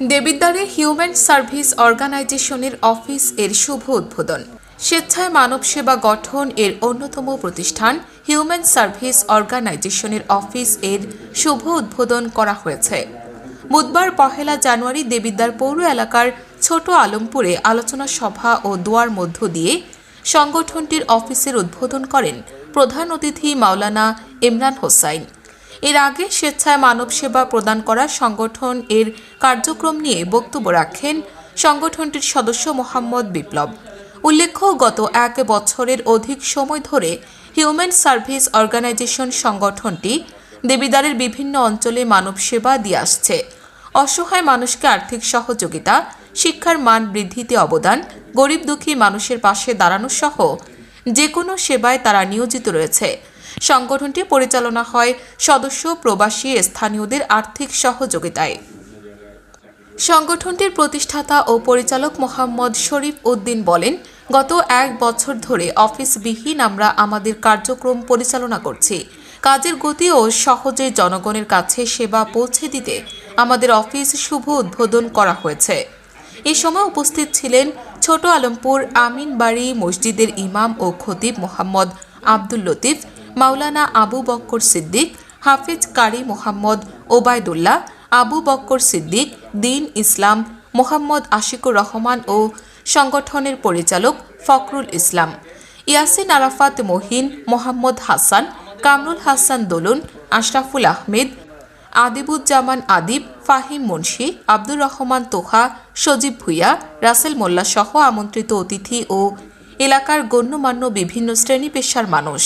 দেবিদ্বারে human service অর্গানাইজেশনের office এর শুভ উদ্বোধন। স্বেচ্ছায় মানব সেবা গঠন এর অন্যতম প্রতিষ্ঠান হিউম্যান সার্ভিস অর্গানাইজেশনের অফিস এর শুভ উদ্বোধন করা হয়েছে। বুধবার পহেলা জানুয়ারি দেবিদ্বার পৌর এলাকার ছোট আলমপুরে আলোচনা সভা ও দোয়ার মধ্য দিয়ে সংগঠনটির অফিসের উদ্বোধন করেন প্রধান অতিথি মাওলানা ইমরান হোসাইন। এর আগে স্বেচ্ছায় মানব সেবা প্রদান করা সংগঠন এর কার্যক্রম নিয়ে বক্তব্য রাখেন সংগঠনটির সদস্য মোহাম্মদ বিপ্লব। উল্লেখ্য, গত এক বছরের অধিক সময় ধরে হিউম্যান সার্ভিস অর্গানাইজেশন সংগঠনটি দেবিদারের বিভিন্ন অঞ্চলে মানব সেবা দিয়ে আসছে। অসহায় মানুষকে আর্থিক সহযোগিতা, শিক্ষার মান বৃদ্ধিতে অবদান, গরিব দুঃখী মানুষের পাশে দাঁড়ানো সহ যে কোনো সেবায় তারা নিয়োজিত রয়েছে। সংগঠনটি পরিচালনা হয় সদস্য, প্রবাসী, স্থানীয়দের আর্থিক সহযোগিতায়। সংগঠনটির প্রতিষ্ঠাতা ও পরিচালক মোহাম্মদ শরীফ উদ্দিন বলেন, গত এক বছর ধরে অফিসবিহীন আমরা আমাদের কার্যক্রম পরিচালনা করছি। কাজের গতি ও সহজে জনগণের কাছে সেবা পৌঁছে দিতে আমাদের অফিস শুভ উদ্বোধন করা হয়েছে। এ সময় উপস্থিত ছিলেন ছোট আলমপুর আমিন বাড়ি মসজিদের ইমাম ও খতিব মোহাম্মদ আব্দুল লতিফ, মাওলানা আবু বক্কর সিদ্দিক, হাফিজ কারি মোহাম্মদ ওবায়দুল্লাহ, আবু বক্কর সিদ্দিক, দিন ইসলাম, মোহাম্মদ আশিকুর রহমান ও সংগঠনের পরিচালক ফখরুল ইসলাম। ইয়াসিন আরাফাত মহিন, মোহাম্মদ হাসান, কামরুল হাসান দোলন, আশরাফুল আহমেদ আদিবুজ্জামান আদিব, ফাহিম মুন্সি, আব্দুর রহমান তোহা, সজীব ভুইয়া, রাসেল মোল্লা সহ আমন্ত্রিত অতিথি ও এলাকার গণ্যমান্য বিভিন্ন শ্রেণি পেশার মানুষ।